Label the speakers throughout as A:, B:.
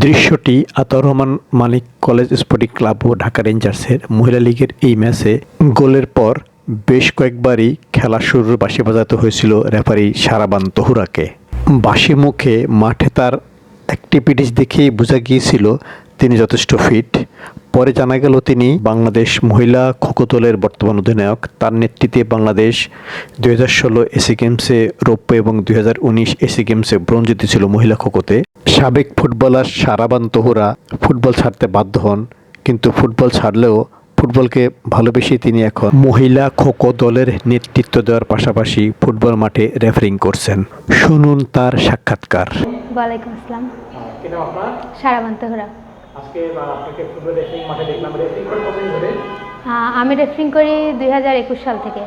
A: দৃশ্যটি Ataur Rahman Manik college sporting club ও ঢাকা রেঞ্জার্সের মহিলা লীগের এই ম্যাচে গোলের পর বেশ কয়েকবারই খেলা শুরুর বাঁশি বাজাতে হয়েছিল রেফারি সারাবান তহুরাকে। বাঁশি মুখে মাঠে তার অ্যাক্টিভিটিস দেখেই বোঝা গিয়েছিল তিনি যথেষ্ট ফিট। পরে জানা গেল তিনি বাংলাদেশ মহিলা খোখো দলের বর্তমান অধিনায়ক। তার নেতৃত্বে বাংলাদেশ দুই হাজার ষোলো এসি গেমসে রৌপ্য এবং দুই হাজার উনিশ এসি গেমসে ব্রোঞ্জ জিতেছিল মহিলা খোখোতে। সাবেক ফুটবলার সারাবান তোহরা ফুটবল ছাড়তে বাধ্য হন কিন্তু ফুটবল ছাড়লেও ফুটবলকে ভালোবেসে তিনি এখন মহিলা খোখো দলের নেতৃত্ব দেওয়ার পাশাপাশি ফুটবল মাঠে রেফারিং করছেন। শুনুন তার সাক্ষাৎকার।
B: ওয়ালাইকুম আসসালাম। সারাবান তোহরা।
C: আজকে আপনাকে ফুটবল রেফারিং মাঠে দেখলাম। রেফারিং করে কতদিন ধরে?
B: আমি রেফারিং করি দুই হাজার একুশ সাল থেকে।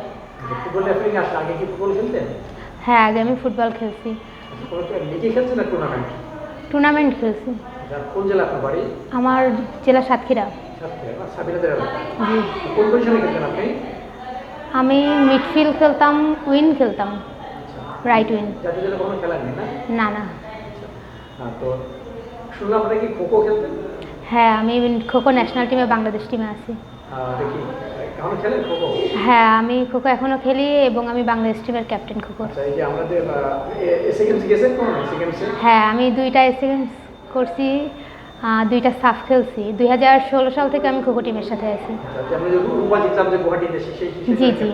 C: ফুটবল রেফারিং আসলে আগে কি ফুটবল খেলতেন?
B: হ্যাঁ আগে আমি ফুটবল খেলছি।
C: লিগে খেলছেন না টুর্নামেন্ট
B: টুর্নামেন্ট খেলছি।
C: কোন জেলা আপনার বাড়ি?
B: আমার জেলা সাতক্ষীরা।
C: কোন পজিশনে খেলতেন আপনি?
B: আমি মিডফিল্ড খেলতাম উইন খেলতাম। রাইট উইন
C: খেলা নেই না?
B: না না।
C: তো শুনলাম আপনারা কি খোখো খেলতেন?
B: হ্যাঁ আমি খোখো ন্যাশনাল টিমে বাংলাদেশ টিমে আছি।
C: এখনও
B: হ্যাঁ আমি খোখো এখনও খেলি এবং আমি বাংলাদেশ টিমের ক্যাপ্টেন খোখো।
C: আচ্ছা গেমস গেমসে
B: হ্যাঁ আমি দুইটা এসিগেন্স করছি দুইটা সাফ খেলছি। দুই হাজার ষোলো সাল থেকে আমি খোখো টিমের সাথে আছি।
C: আচ্ছা সেই
B: জি, জি।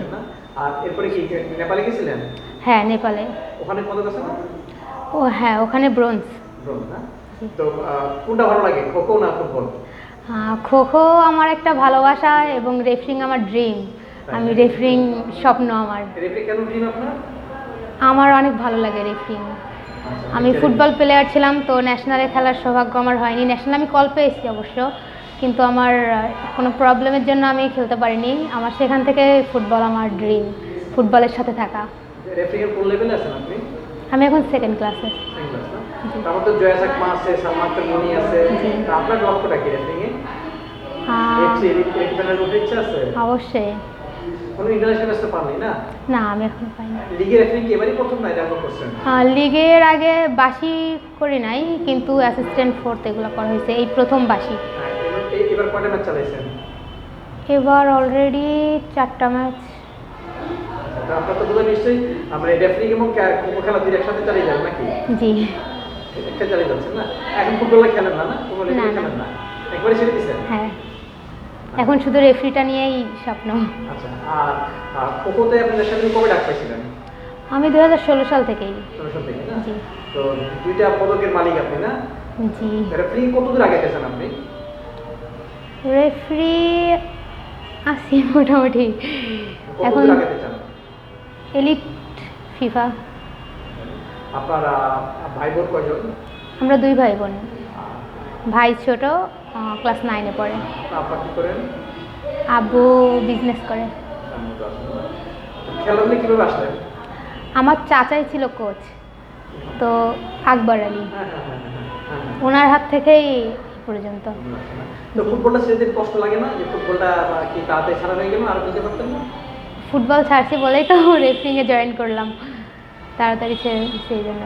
C: আর এরপরে কি নেপালে গেছিলেন?
B: হ্যাঁ নেপালে।
C: ওখানে পদক আছে না?
B: ও হ্যাঁ ওখানে ব্রোঞ্জ।
C: ব্রোঞ্জ না? তো কোনটা ভালো লাগে খোখো না ফুটবল?
B: খোখো আমার একটা ভালোবাসা এবং রেফরিং আমার ড্রিম আমি রেফরিং স্বপ্ন আমার।
C: রেফারি কেন ড্রিম আপনার?
B: আমার অনেক ভালো লাগে রেফরিং। আমি ফুটবল প্লেয়ার ছিলাম তো ন্যাশনালে খেলার সৌভাগ্য আমার হয়নি। ন্যাশনাল আমি কল পেয়েছি অবশ্য কিন্তু আমার কোনো প্রবলেমের জন্য আমি খেলতে পারিনি। আমার সেখান থেকে ফুটবল আমার ড্রিম ফুটবলের সাথে থাকা। আমি এখন সেকেন্ড ক্লাসে?
C: তারপর তো জয়া চাকমা আছে সালমান মনি আছে। আপনার লক্ষ্যটা কি এ?
B: অবশ্যই।
C: কোনো ইন্টারন্যাশনাল তো পাননি না?
B: না আমি এখন পাইনি।
C: লিগে রেফারিং কি এবারই প্রথম না এটা করছেন?
B: আহ, লিগের আগে বাসি করি নাই কিন্তু অ্যাসিস্ট্যান্ট ফোর্থ এগুলো করা হয়েছে এই প্রথম বাসি
C: হ্যাঁ, এবার- কয়টা ম্যাচ চালাইছেন?
B: এবার অলরেডি চারটা ম্যাচ
C: আপনার তো বোধহয় নিশ্চয়ই আমরা রেফারিং এবং খেলা দুই একসাথে চালিয়ে যাবেন নাকি?
B: জি।
C: একটা যাচ্ছেন না? এখন ফুটবলে খেলেন না না? কোনো
B: না,
C: লেভেলে
B: না।
C: খেলেন না? একবারে ছেড়ে দিচ্ছেন
B: হ্যাঁ। এখন শুধু রেফরিটা নিয়েই স্বপ্ন।
C: আচ্ছা আর আর খোখোতে আপনি দেশের কবে ডাক পাইছিলেন?
B: আমি দু হাজার ষোলো সাল থেকেই জি।
C: তো দুইটা পদকের মালিক আপনি না?
B: জি।
C: রেফারিং কত আগে গেছেন আপনি?
B: রেফরি আছি মোটামুটি। এখন এলিট ফিফা।
C: আপনার ভাই বোন কয়জন?
B: আমরা দুই ভাই বোন ভাই ছোট ক্লাস নাইনে পড়ে।
C: আপনার কি করেন?
B: আব্বু বিজনেস করে।
C: খেলাধুলা কীভাবে আসলেন?
B: আমার চাচাই ছিল কোচ তো আকবর আলী।
C: হ্যাঁ হ্যাঁ হ্যাঁ
B: ওনার হাত থেকেই পর্যন্ত।
C: তো ফুটবলটা দিতে কষ্ট লাগে না? যে ফুটবলটা কি তাড়াতাড়ি ছাড়া হয়ে গেল? আর বুঝতে পারতেন না?
B: ফুটবল ছাড়ছি বলেই তো রেফরিংয়ে জয়েন করলাম। তাড়াতাড়ি ছেড়ে সেই জন্য।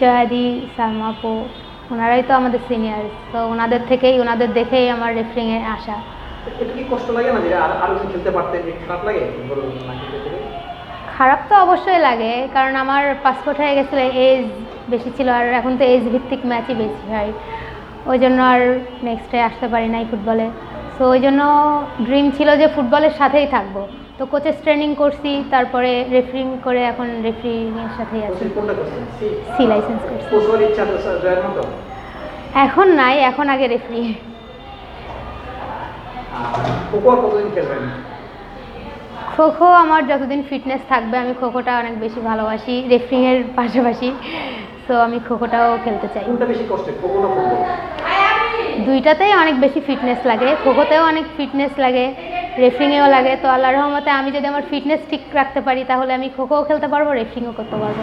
B: জয়াদি সালমা আপু ওনারাই তো আমাদের সিনিয়র তো ওনাদের থেকেই ওনাদের দেখেই আমার রেফরিংয়ে আসা।
C: কষ্ট লাগে না আরও খেলতে পারতেন খারাপ লাগে? ফুটবল না খেলতে পেরে?
B: খারাপ তো অবশ্যই লাগে কারণ আমার পাসপোর্ট হয়ে গেছিল এজ বেশি ছিল আর এখন তো এজ ভিত্তিক ম্যাচই বেশি হয়। ওই জন্য আর নেক্সটে আসতে পারি নাই ফুটবলে সো ওই জন্য ড্রিম ছিল যে ফুটবলের সাথেই থাকব। তো কোচেস ট্রেনিং করছি তারপরে রেফারিং করে এখন রেফারিংয়ের সাথেই আছি।
C: সি
B: লাইসেন্স করছি। এখন নাই এখন আগে রেফারি খো খো আমার যতদিন ফিটনেস থাকবে আমি খোখোটা অনেক বেশি ভালোবাসি রেফারিংয়ের পাশাপাশি। সো আমি খোখোটাও খেলতে চাই।
C: কোনটা বেশি কষ্টের খোকো না ফুটবল
B: দুইটাতেই অনেক বেশি ফিটনেস লাগে। খোখোতেও অনেক ফিটনেস লাগে রেফিংয়েও লাগে। তো আল্লাহ রহমতে আমি যদি আমার ফিটনেস ঠিক রাখতে পারি তাহলে আমি খোখোও খেলতে পারব রেফিংও করতে পারব।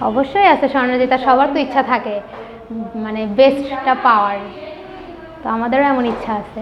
B: অবশ্যই আছে স্বর্ণ জেতা সবার তো ইচ্ছা থাকে। মানে বেস্টটা পাওয়ার। তো আমাদেরও এমন ইচ্ছা আছে।